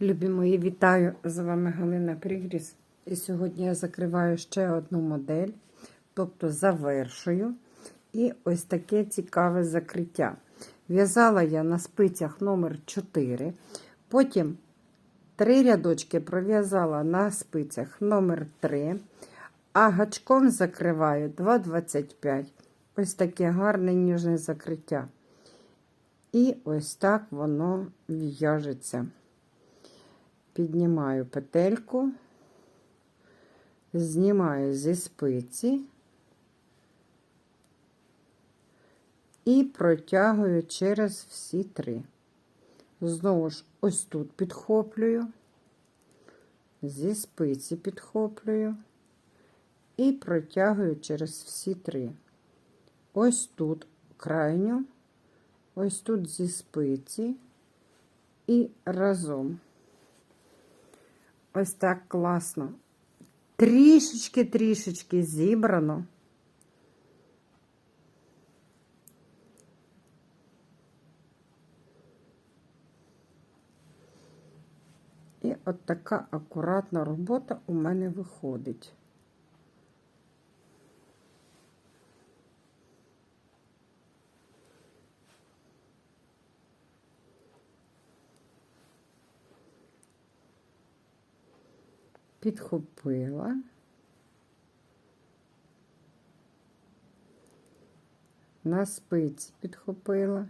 Любі мої, вітаю! З вами Галина Пригріс. І сьогодні я закриваю ще одну модель, тобто завершую. І ось таке цікаве закриття. В'язала я на спицях номер 4 потім три рядочки пров'язала на спицях номер 3 а гачком закриваю 2,25. Ось таке гарне ніжне закриття. І ось так воно в'яжеться. Піднімаю петельку, знімаю зі спиці і протягую через всі три. Знову ж ось тут підхоплюю, зі спиці підхоплюю і протягую через всі три. Ось тут крайню, ось тут зі спиці і разом. Ось так класно. Трішечки-трішечки зібрано. І от така акуратна робота у мене виходить. Підхопила. На спиці підхопила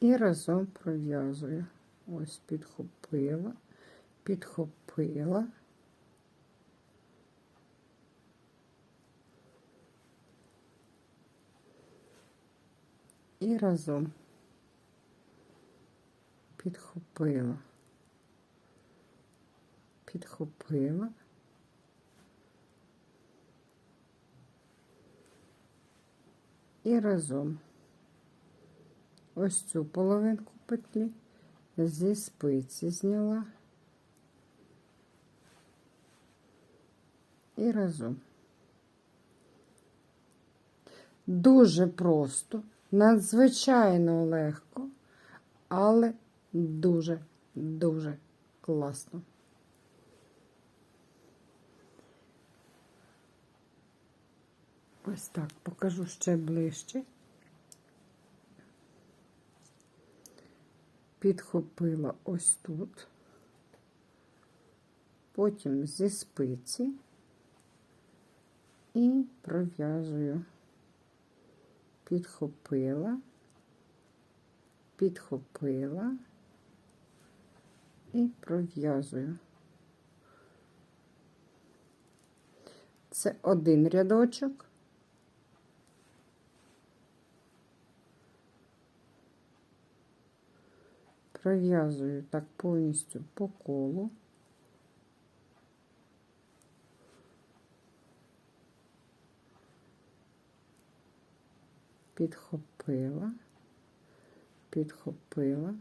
і разом пров'язую. Ось підхопила, підхопила. І разом підхопила підхопила. І разом ось цю половинку петлі зі спиці зняла і разом. Дуже просто, надзвичайно легко, але дуже-дуже класно. Ось так покажу ще ближче. Підхопила ось тут, потім зі спиці і пров'язую, підхопила, підхопила і пров'язую. Це один рядочок. Пров'язую так повністю по колу. Підхопила, підхопила.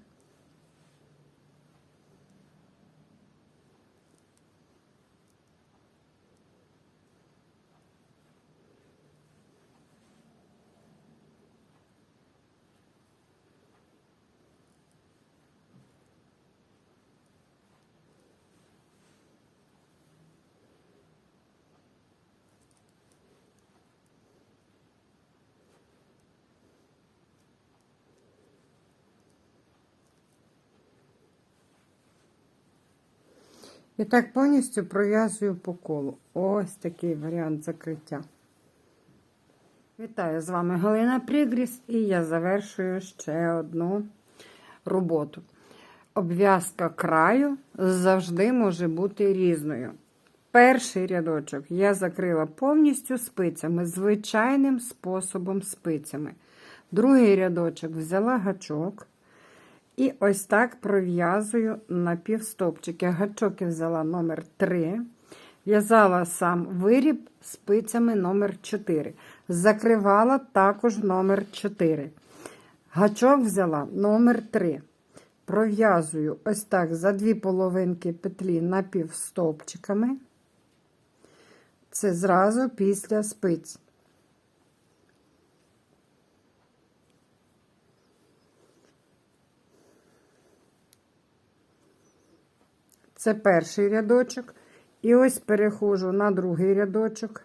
І так повністю пров'язую по колу. Ось такий варіант закриття. Вітаю з вами Галина Прігріс, і я завершую ще одну роботу. Обв'язка краю завжди може бути різною. Перший рядочок я закрила повністю спицями, звичайним способом спицями. Другий рядочок взяла гачок. І ось так пров'язую на. Гачок я взяла номер 3 в'язала сам виріб спицями номер 4 Закривала також номер 4 Гачок взяла номер 3 Пров'язую ось так за дві половинки петлі напівстопчиками. Це зразу після спиць. Це перший рядочок. І ось переходжу на другий рядочок.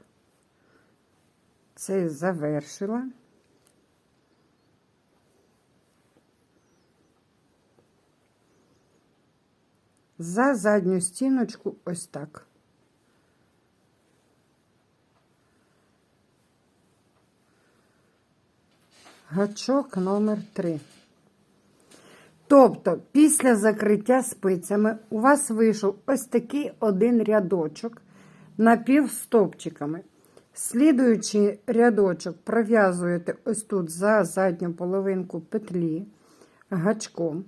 Цей завершила. За задню стіночку ось так. Гачок номер 3. Тобто, після закриття спицями у вас вийшов ось такий один рядочок напівстопчиками. Слідуючий рядочок пров'язуєте ось тут за задню половинку петлі гачком.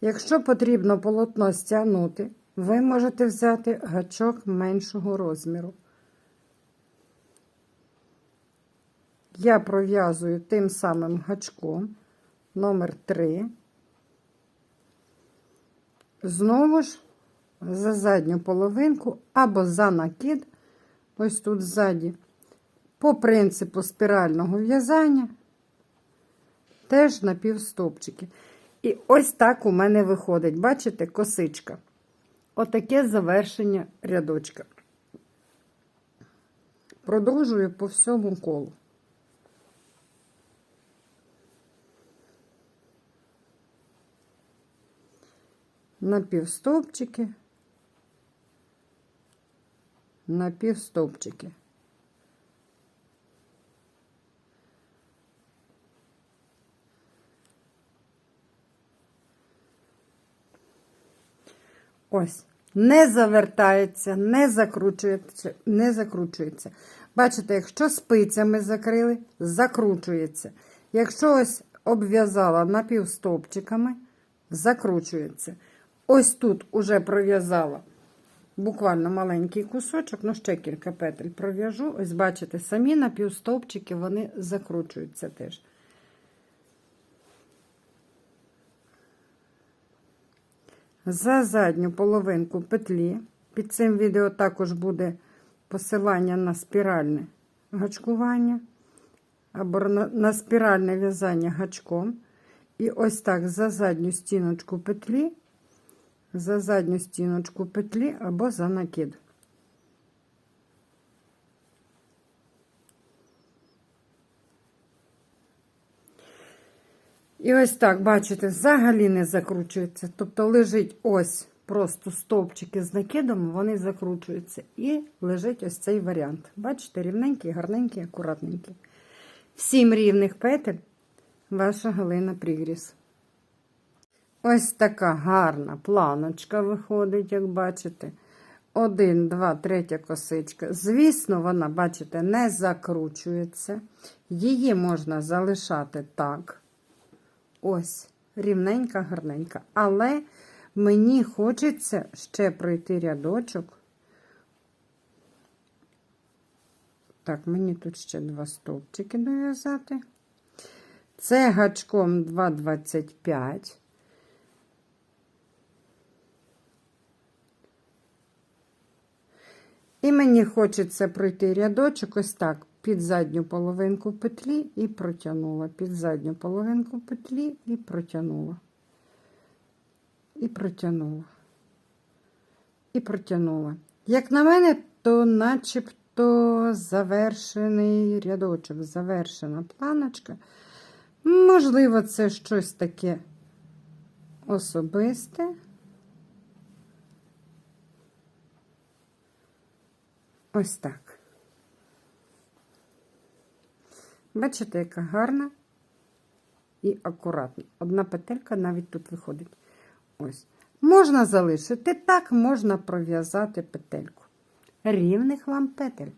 Якщо потрібно полотно стягнути, ви можете взяти гачок меншого розміру. Я пров'язую тим самим гачком номер 3. Знову ж за задню половинку або за накид, ось тут ззаді, по принципу спірального в'язання, теж напівстопчики. І ось так у мене виходить, бачите, косичка. Отаке завершення рядочка. Продовжую по всьому колу. Напівстовпчики, напівстовпчики. Ось, не завертається, не закручується, не закручується. Бачите, якщо спицями закрили, закручується. Якщо ось обв'язала напівстовпчиками, закручується. Ось тут уже пров'язала буквально маленький кусочок, ну ще кілька петель пров'яжу. Ось, бачите, самі напівстовпчики вони закручуються теж. За задню половинку петлі. Під цим відео також буде посилання на спіральне гачкування або на, спіральне в'язання гачком. І ось так за задню стіночку петлі, за задню стіночку петлі або за накид. І ось так, бачите, взагалі не закручується. Тобто лежить ось просто стовпчики з накидом, вони закручуються. І лежить ось цей варіант. Бачите, рівненький, гарненький, акуратненький. Сім рівних петель ваша Галина Прігріс. Ось така гарна планочка виходить, як бачите. Один, два, третя косичка. Звісно, вона, бачите, не закручується. Її можна залишати так. Ось, рівненька, гарненька. Але мені хочеться ще пройти рядочок. Так, мені тут ще два стовпчики дов'язати. Це гачком 2,25. І мені хочеться пройти рядочок ось так, під задню половинку петлі і протягнула. Під задню половинку петлі і протягнула. І протягнула. І протягнула. Як на мене, то начебто завершений рядочок, завершена планочка. Можливо, це щось таке особисте. Ось так. Бачите, яка гарна і акуратна. Одна петелька навіть тут виходить. Ось. Можна залишити так, можна пров'язати петельку. Рівних вам петель.